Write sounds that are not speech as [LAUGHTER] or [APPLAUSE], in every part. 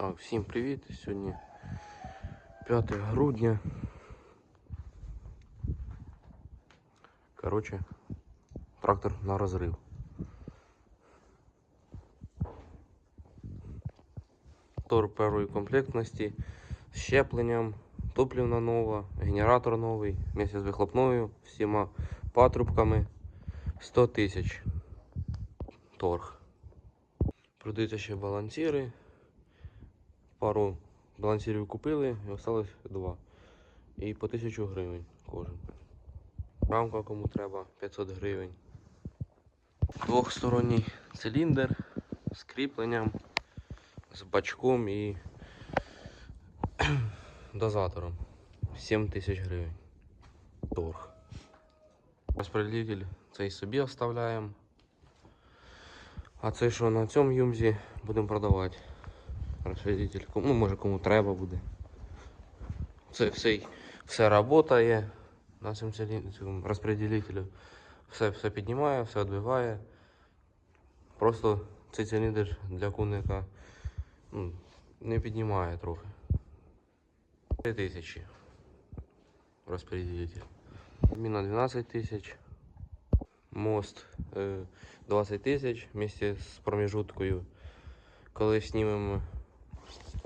Так, всім привіт! Сьогодні 5 грудня. Коротше, трактор на розрив. Тор першої комплектності з щепленням, топлівна нова, генератор новий, вместе з вихлопною, всіма патрубками 100 тисяч торг. Продаються ще балансіри. Пару балансірів купили і осталось два. І по 1000 гривень кожен. Рамка кому треба 500 гривень. Двохсторонній циліндр з кріпленням, з бачком і [CLEARS THROAT] дозатором. 7 тисяч гривень. Торг. Розпределитель цей собі оставляємо. А це що на цьому юмзі будемо продавати. Кому- Ну, може кому треба буде. Це все, все працює на цьому розпределителю. Все, все піднімає, все відбиває. Просто цей циліндр для куника ну, не піднімає трохи. 3000 розпределитель. Міна 12 тисяч. Мост е, 20 тисяч вместе з проміжуткою. Коли знімемо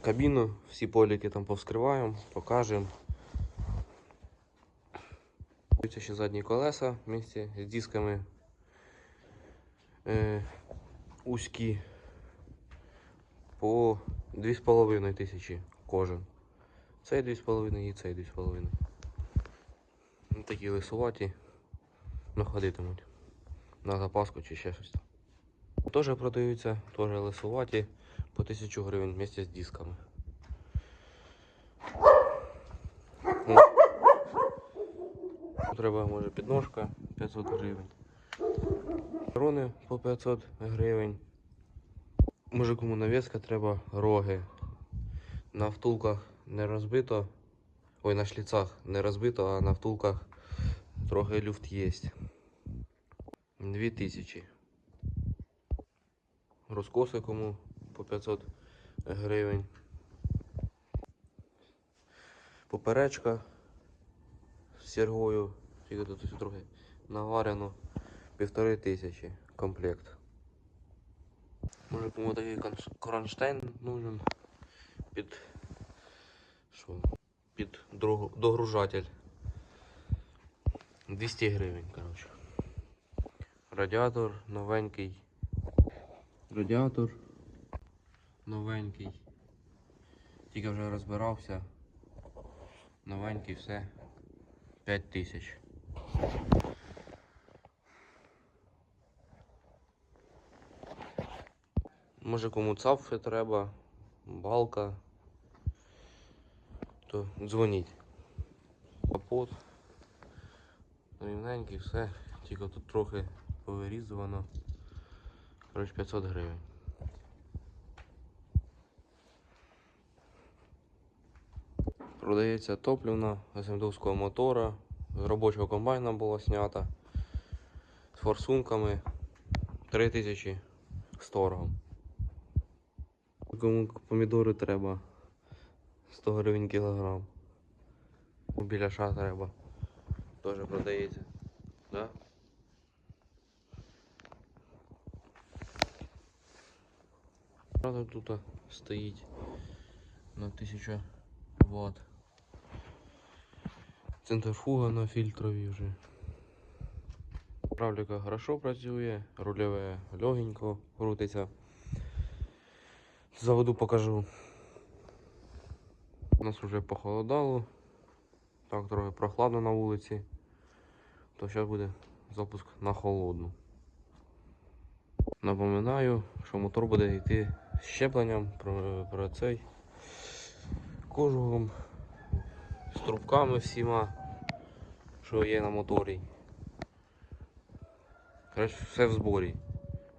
кабіну, всі поліки там повскриваємо, покажемо. Це ще задні колеса вместе з дисками е, узькі по 2,5 тисячі кожен. Цей 2,5 і цей 2,5. Ну, Такі лисуваті, ну ходитимуть на запаску чи ще щось. Теж продаються, теж лисуваті по 1000 гривень вместе з дисками. Ну, Треба може підножка 500 гривень. Рони по 500 гривень. Може кому навіска треба роги. На втулках не розбито. Ой, на шліцах не розбито, а на втулках трохи люфт є. 2000. Розкоси кому по 500 гривень. Поперечка з сергою, тільки тут трохи наварено півтори тисячі комплект. Може кому такий кронштейн нужен під що? Під догружатель. 200 гривень, коротше. Радіатор новенький. Радіатор новенький. Тільки вже розбирався. Новенький все. 5 тисяч. Може кому цапфи треба, балка, то дзвоніть. Капот. Рівненький, все. Тільки тут трохи повирізувано. Коротше 500 гривень. Продається топлівна СМДовського мотора. З робочого комбайна була знята. З форсунками 3000 з торгом. Кому помідори треба 100 гривень кілограм. Біляша треба. Теж продається. Да? Правда тут стоїть на 1000 Вт. Центрифуга на фільтрові вже. Правліка хорошо працює, рульове легенько крутиться. Заводу покажу. У нас вже похолодало. Так, трохи прохладно на вулиці. То зараз буде запуск на холодну. Напоминаю, що мотор буде йти щепленням про, про цей кожугом, з трубками всіма, що є на моторі. Коротше, все в зборі.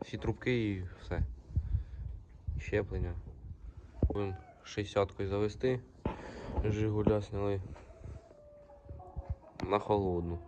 Всі трубки і все. Щеплення. Будемо 60-кою завести. Жигуля сняли на холодну.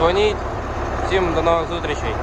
Дзвоніть. Всім до нових зустрічей.